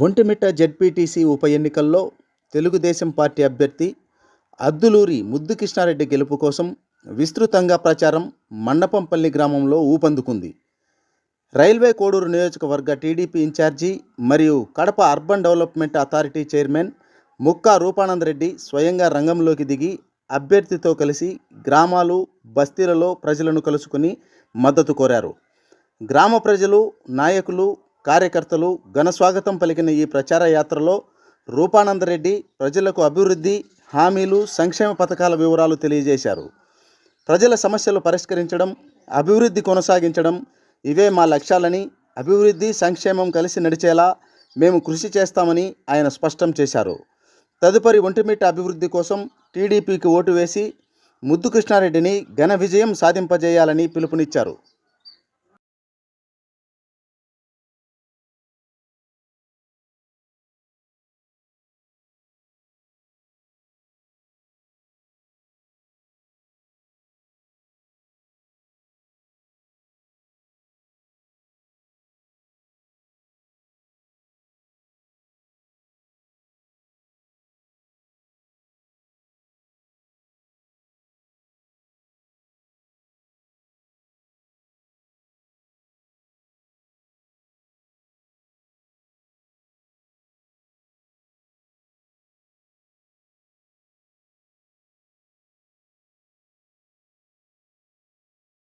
Vontimitta ZPTC ఉప ఎన్నికల్లో Telugu Desam party అభ్యర్థి అద్దులూరి ముద్దు కృష్ణారెడ్డి గెలుపు కోసం విస్తృతంగా ప్రచారం మండపంపల్లి గ్రామంలో ఊపందుకుంది. రైల్వే కోడూరు నియోజకవర్గ టీడీపీ ఇన్ఛార్జి మరియు Kadapa urban development authority chairman Mukka Rupananda Reddy స్వయంగా రంగంలోకి దిగి అభ్యర్థితో కలిసి గ్రామాలు బస్తీలలో ప్రజలను కలుసుకుని మద్దతు కోరారు. గ్రామ ప్రజలు నాయకులు కార్యకర్తలు ఘన స్వాగతం పలికిన ఈ ప్రచార యాత్రలో రూపానందరెడ్డి ప్రజలకు అభివృద్ధి హామీలు సంక్షేమ పథకాల వివరాలు తెలియజేశారు. ప్రజల సమస్యలు పరిష్కరించడం అభివృద్ధి కొనసాగించడం ఇవే మా లక్ష్యాలని అభివృద్ధి సంక్షేమం కలిసి నడిచేలా మేము కృషి చేస్తామని ఆయన స్పష్టం చేశారు. తదుపరి ఒంటిమిట్ట అభివృద్ధి కోసం టీడీపీకి ఓటు వేసి ముద్దు కృష్ణారెడ్డిని ఘన విజయం సాధింపజేయాలని పిలుపునిచ్చారు.